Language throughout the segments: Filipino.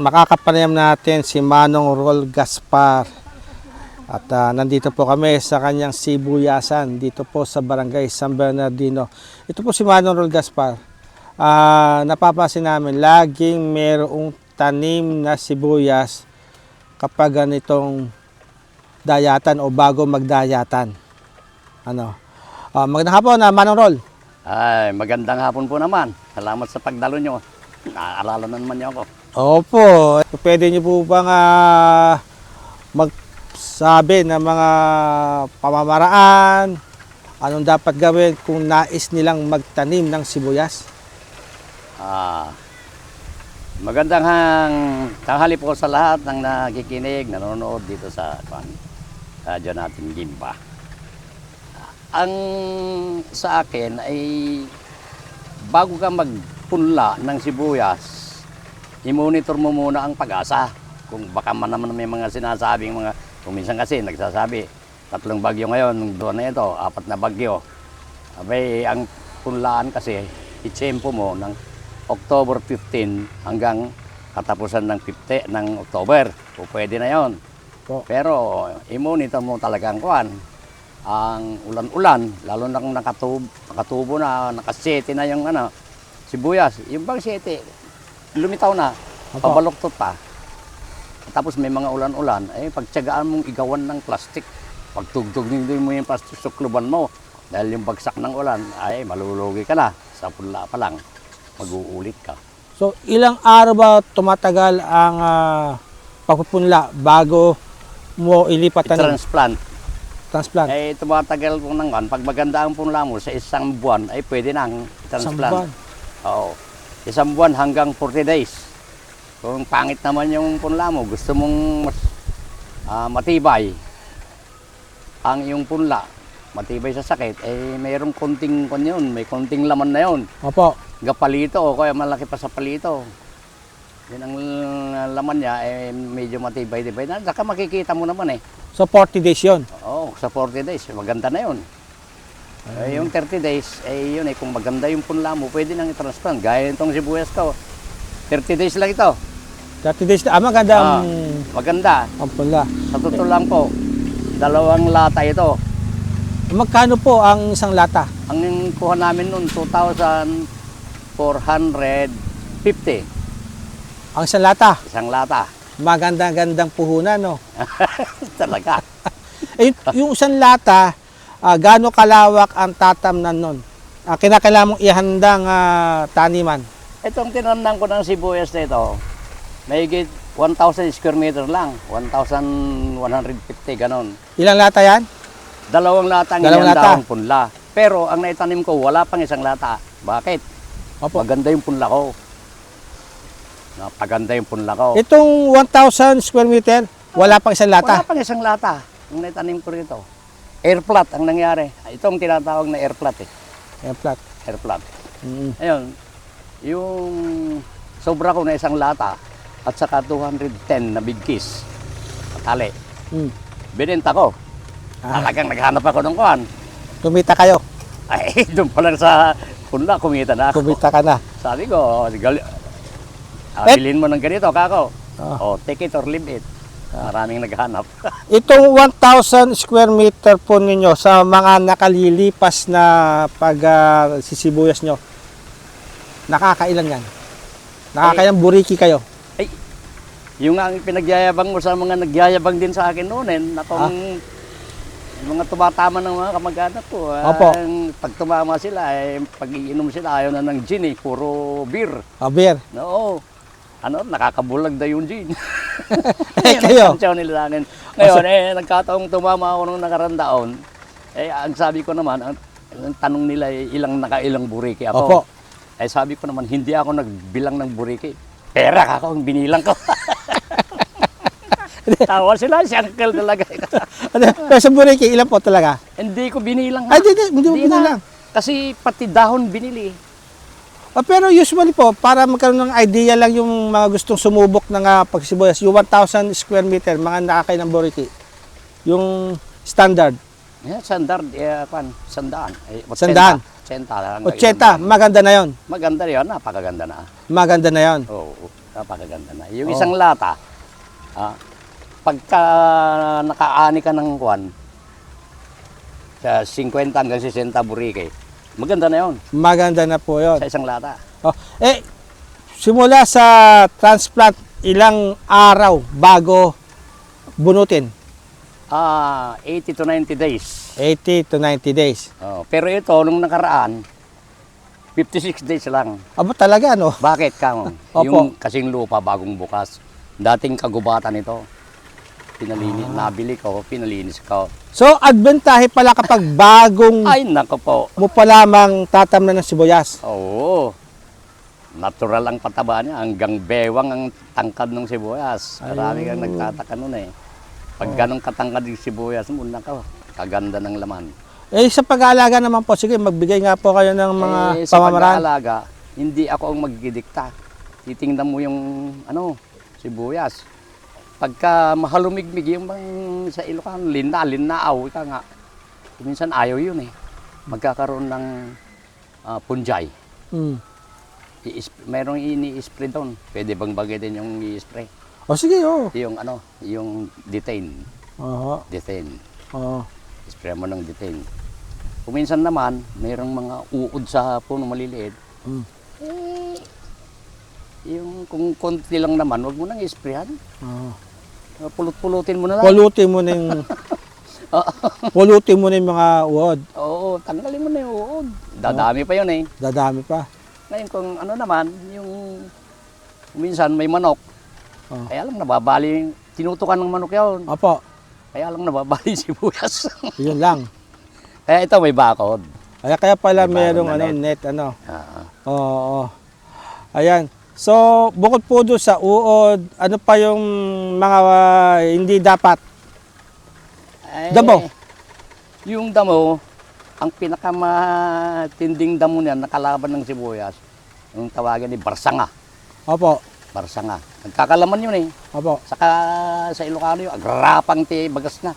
makakapanayam natin si Manong Rol Gaspar. At ah, nandito po kami sa kanyang sibuyasan dito po sa barangay San Bernardino. Ito po si Manong Rol Gaspar. Ah, napapansin namin laging merong tanim na sibuyas kapag ganitong dayatan o bago magdayatan. Ano? Ah, magandang hapon na Manong Rol. Ay, magandang hapon po naman. Salamat sa pagdalo nyo. Naaalala na naman niyo ako. Opo, pwede niyo po bang ah, magsabi ng mga pamamaraan, anong dapat gawin kung nais nilang magtanim ng sibuyas? Ah, magandang hang tanghali po sa lahat ng nakikinig, nanonood dito sa kwan, radyo natin Gimba. Ang sa akin ay bago ka magpunla ng sibuyas, i-monitor mo muna ang pag-asa. Kung baka man naman may mga sinasabing mga, kung minsan kasi nagsasabi, tatlong bagyo ngayon, doon na ito, apat na bagyo. Abay, ang punlaan kasi, itsempo mo ng October 15 hanggang katapusan ng 50 ng October. O pwede na yon. Po. Pero i-monitor mo talaga ang kuan. Ang ulan-ulan, lalo na kung nakatubo, nakatubo na, nakasete na yung ano, sibuyas. Yung bang sete, lumitaw na, Opo. pabaloktot pa. Tapos may mga ulan-ulan, eh pagtsagaan mong igawan ng plastic. Pagtugtog mo yung plastic sa kluban mo. Dahil yung bagsak ng ulan, ay malulugi ka na. Sa punla pa lang, mag-uulit ka. So, ilang araw ba tumatagal ang ah, pagpupunla bago mo ilipat tanim? I-transplant. Transplant? Eh, tumatagal po ng kan. Pag maganda ang punla mo, sa isang buwan, ay pwede nang Isang transplant. buwan. Oo. Isang buwan hanggang 40 days. Kung pangit naman yung punla mo, gusto mong mas ah, matibay ang yung punla, matibay sa sakit, eh mayroong konting kon yun, may konting laman na yun. Opo. Gapalito o kaya malaki pa sa palito. Yun ang uh, laman niya, eh medyo matibay-tibay na. Saka makikita mo naman eh. So, 40 days yon. Oo, sa 40 days, maganda na yun. Eh, yung 30 days, eh yun eh, kung maganda yung punla mo, pwede nang i-transplant. Gaya nitong sibuyas ko, 30 days lang ito. 30 days na. Ah, maganda Ah, ang maganda. ang punla. Sa totoo lang po, dalawang lata ito. Magkano po ang isang lata? Ang kuha namin noon, 2,450. Ang isang lata. Isang lata. Maganda-gandang puhunan, no? Talaga. Eh, yung isang lata, ah, gaano kalawak ang tatamnan nun? Ah, kinakailangan mong ihandang ah, taniman. Itong tinandang ko ng sibuyas na ito, may 1,000 square meter lang. 1,150, ganon. Ilang lata yan? Dalawang lata ang Dalawang lata. daong punla. Pero ang naitanim ko, wala pang isang lata. Bakit? Opo. Maganda yung punla ko. Napaganda yung punla ko. Itong 1,000 square meter, wala pang isang Wala lata. pang isang lata ang naitanim ko rito. Air flat ang nangyari. Ito ang tinatawag na air flat eh. Ayan, flat. Air flat. Mm. Ayun, yung sobra ko na isang lata at saka 210 na big kiss. Tali. Mm. Binenta ko. Ah, Talagang naghanap ako ng kuhan. kumita kayo. Ay, doon pa lang sa punla, kumita na ako. Kumita ka na. Sabi ko, gali, ah, bilhin mo ng ganito, kako. Ah. Oh, take it or leave it. Maraming naghanap. Itong 1,000 square meter po ninyo sa mga nakalilipas na pag ah, sisibuyas nyo, nakakailan yan? Nakakailang buriki kayo? Ay, yung nga ang pinagyayabang mo sa mga nagyayabang din sa akin noon, eh, na kung yung mga tumatama ng mga kamag-anak ko. ah, Opo. ang pag tumama sila, eh, pag iinom sila, ayaw na ng gin eh, puro beer. Ah, beer. No, ano, nakakabulag na yung gin. Eh, Yan ang kayo? tansyaw nila sa akin. Ngayon, eh, nagkataong tumama ako nung nakarandaon. Eh, ang sabi ko naman, ang, ang tanong nila, eh, ilang nakailang buriki ako. Opo. Eh, sabi ko naman, hindi ako nagbilang ng buriki. Pera ka ako ang binilang ko. Tawa sila, si uncle talaga. Ano, Pero sa buriki, ilan po talaga? hindi ko binilang. Ay, di, di, hindi mo Hindi na. binilang. Kasi pati dahon binili. Ah, pero usually po, para magkaroon ng idea lang yung mga gustong sumubok ng uh, pagsibuyas, yung 1,000 square meter, mga nakakailang buriki, yung standard, Yeah, sandar, eh, kwan, sandaan. Eh, Sandaan? 80. 80. 80, maganda na yon. Maganda yun, napakaganda na. Maganda na yon. Oo. Napakaganda na. Yung Oo. isang lata, ah, pagka nakaani ka ng kwan, sa 50 hanggang 60 burike, maganda na yon Maganda na po yun. sa isang lata. Oh, eh, simula sa transplant, ilang araw bago bunutin? Ah, 80 to 90 days. 80 to 90 days. Oh, pero ito, nung nakaraan, 56 days lang. Aba talaga, no? Bakit ka? Opo. yung kasing lupa bagong bukas. Dating kagubatan ito. Pinalinis, Ah. nabili ko, pinalinis ko. So, adventahe pala kapag bagong Ay, nako po. mo pa lamang tatamnan ng sibuyas. Oo. Natural ang pataba niya. Hanggang bewang ang tangkad ng sibuyas. Marami kang nagtataka nun eh. Pag ganong katangkad yung sibuyas mo, nako, kaganda ng laman. Eh, sa pag-aalaga naman po, sige, magbigay nga po kayo ng mga eh, sa pamamaraan. pag-aalaga, hindi ako ang magdidikta. Titingnan mo yung ano, sibuyas. Pagka mahalumigmig yung bang sa Ilocano, linna, linnaaw, ika nga. Minsan ayaw yun eh. Magkakaroon ng ah, punjay. I-sp- merong ini-spray doon. Pwede bang bagitin yung i-spray? O sige, oh. Yung ano, yung detain. Oo. Detain. Oo. Spray mo ng detain. Kung minsan naman, merong mga uod sa puno maliliit. Hmm. Eh, yung kung konti lang naman, wag mo nang i-sprayan. Oo. Uh, Pulot-pulutin mo na lang. Pulutin mo na yung... pulutin mo na yung mga uod. Oo, tanggalin mo na yung uod. Dadami pa yun eh. Dadami pa. Ngayon kung ano naman, yung minsan may manok, Oh. kaya lang nababali, yung- tinutukan ng manok yun. Opo, Kaya lang nababali yung sibuyas. yun lang. kaya ito may bakod. Kaya, kaya pala May merong ano, net, ano. Ah, Oo. Ayan. So, bukod po doon sa uod, ano pa yung mga ah, hindi dapat? eh, Damo. Yung damo, ang pinakamatinding damo niyan, nakalaban ng sibuyas, yung tawagan ni Barsanga. Opo. Barsanga. Nagkakalaman yun eh. Opo. Saka sa Ilocano yun, agrapang ti bagas na.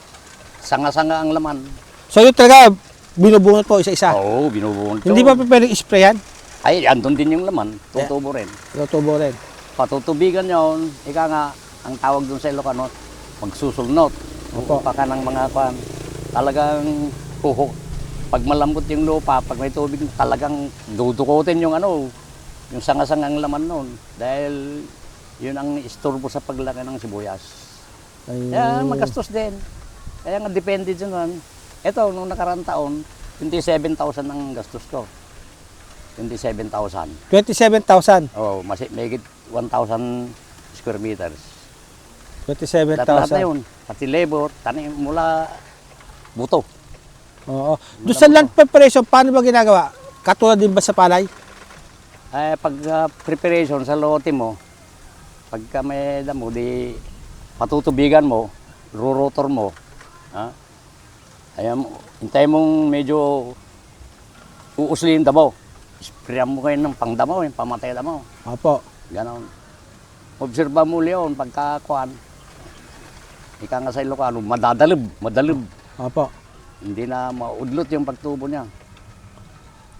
Sanga-sanga ang laman. So, yun talaga, binubunot po isa-isa. Oo, binubuhon ko. Hindi ba pa pwedeng sprayan? Ay, andun din yung laman. Tutubo rin. Tutubo rin. Patutubigan yun. Ika nga, ang tawag dun sa Ilocano, magsusulnot. Opo. Upa ka ng mga kwan. Talagang puho. Pag malambot yung lupa, pag may tubig, talagang dudukutin yung ano, yung sanga-sangang laman nun. Dahil yun ang istorbo sa paglaki ng sibuyas. Ayun. Kaya magastos din. Kaya nga depende dyan. Ito, nung nakarang taon, 27,000 ang gastos ko. 27,000. 27,000. Oh, mas may 1,000 square meters. 27,000. Lahat na yun. Pati labor, tanim mula buto. Oo. Doon sa land preparation, paano ba ginagawa? Katulad din ba sa palay? Eh, pag ah, preparation sa lote mo, pagka may damo, di patutubigan mo, rurotor mo, ha? Ayan, hintay mong medyo uuslin damo. Sprayan mo kayo ng pangdamo, yung pamatay damo. Opo. Ganon. Obserba mo leon pagka kuan. Ika nga sa Ilocano, madadalib, madalib. Opo. Hindi na maudlot yung pagtubo niya.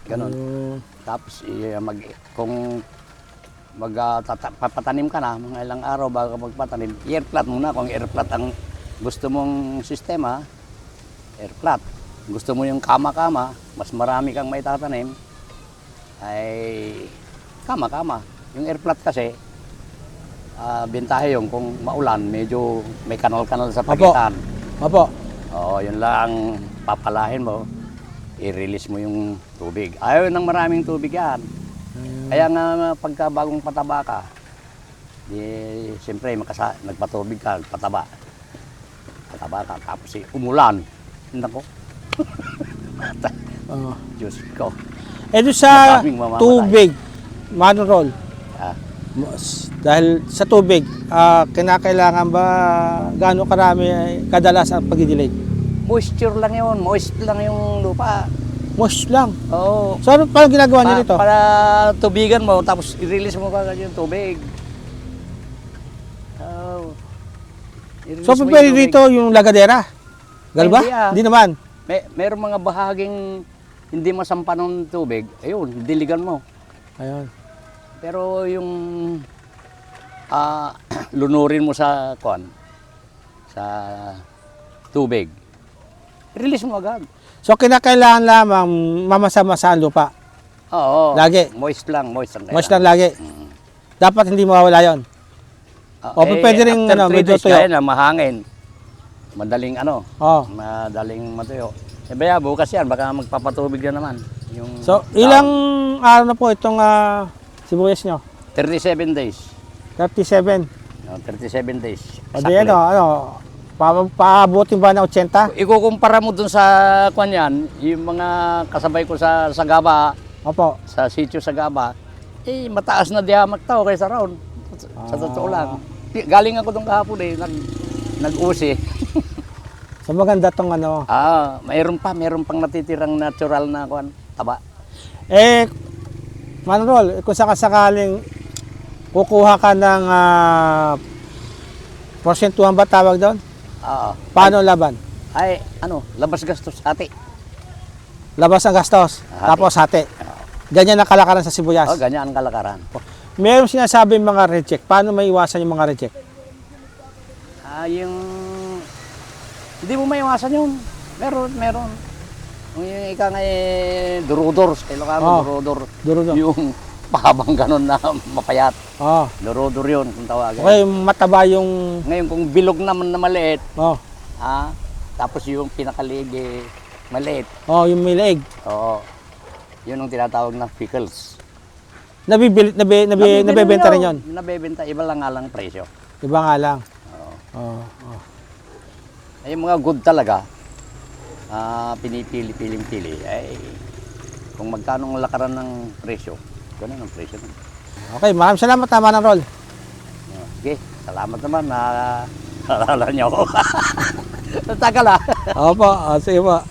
Ganon. Ayun. Tapos i- mag kung mag ah, tata- papatanim ka na mga ilang araw bago magpatanim, air flat muna kung air flat ang gusto mong sistema, air flat. Gusto mo yung kama-kama, mas marami kang may tatanim, ay kama-kama. Yung air flat kasi, ah bentahe yung kung maulan, medyo may kanal-kanal sa Apo. pagitan. Opo. Oo, yun lang papalahin mo. I-release mo yung tubig. Ayaw ng maraming tubig yan. Kaya nga pagka bagong pataba ka, di siyempre makasa, nagpatubig ka, pataba. Pataba ka, tapos eh, umulan. Nako, Oo. Diyos ko. Eh doon sa Maraming mamamatay. tubig, manroll, Ah, dahil sa tubig, ah, kinakailangan ba gaano karami eh, kadalas ang pagdidilig? moisture lang yun, moist lang yung lupa. Moist lang. Oo. So ano paano ginagawa niyo Pa- nito? para tubigan mo, tapos i-release mo kagad yung tubig. Oh. I-release So mo yung pwede tubig. dito yung lagadera? Ganun ba? Hindi, ah. Hindi naman. May, merong mga bahaging hindi masampa ng tubig, ayun, diligan mo. Ayun. Pero yung ah, lunurin mo sa kwan, sa tubig. Release mo agad. So kinakailangan lamang mamasa-masa ang lupa. Oo. Lagi? Moist lang, moist ang Moist lang lagi. Mm. Dapat hindi mawawala yon. Ah, O, pwede rin, ano, medyo tuyo. kaya na mahangin. Madaling ano, Oh. madaling matuyo. Eh baya bukas yan, baka magpapatubig na naman. Yung So, ilang araw na po itong ah, sibuyas nyo? 37 days. 37. No, 37 days. O di ano, ano, pa, paabutin ba na 80? Ikukumpara mo dun sa kwan yan, yung mga kasabay ko sa Sagaba, Opo. sa sitio Sagaba, eh mataas na diamak tao kaysa round. Sa totoo lang. Galing ako doon kahapon eh, nag, nag-usi. So maganda tong ano. ah, mayroon pa, mayroon pang natitirang natural na kwan, taba. Eh, Manrol, kung sakasakaling kukuha ka ng ah, porsentuhan ba tawag doon? Ah, Paano laban? ay, ano, labas gastos ate. Labas ang gastos, Hati. tapos hati. Ganyan ang kalakaran sa sibuyas. Oh, ganyan ang kalakaran. Meron sinasabi mga reject. Paano maiwasan yung mga reject? Ah, yung... Hindi mo maiwasan yun. Meron, meron. Yung ika nga eh, durudor. Sa Ilocano, Oh. durudor. Duro do. Yung pahabang ganun na mapayat. Oh. Durudor yun, kung tawagin. Okay, mataba yung Ngayon, kung bilog naman na maliit, oh. ah, tapos yung pinakalig eh, maliit. Oh, yung may leeg. Oo. Yun ang tinatawag na pickles. Nabibili, nabi, nabi, nabebenta rin yun. Nabebenta, iba lang nga lang presyo. Iba nga lang. Oo. Oh, oh. Ay, yung mga good talaga, ah, pinipili-piling-pili, ay kung magkano ang lakaran ng presyo, ganun ang presyo. nun. Okay, maraming salamat tama ng roll. Ah, Okay, salamat naman na naalala niyo ako. Tagal ah. Opo, sige po.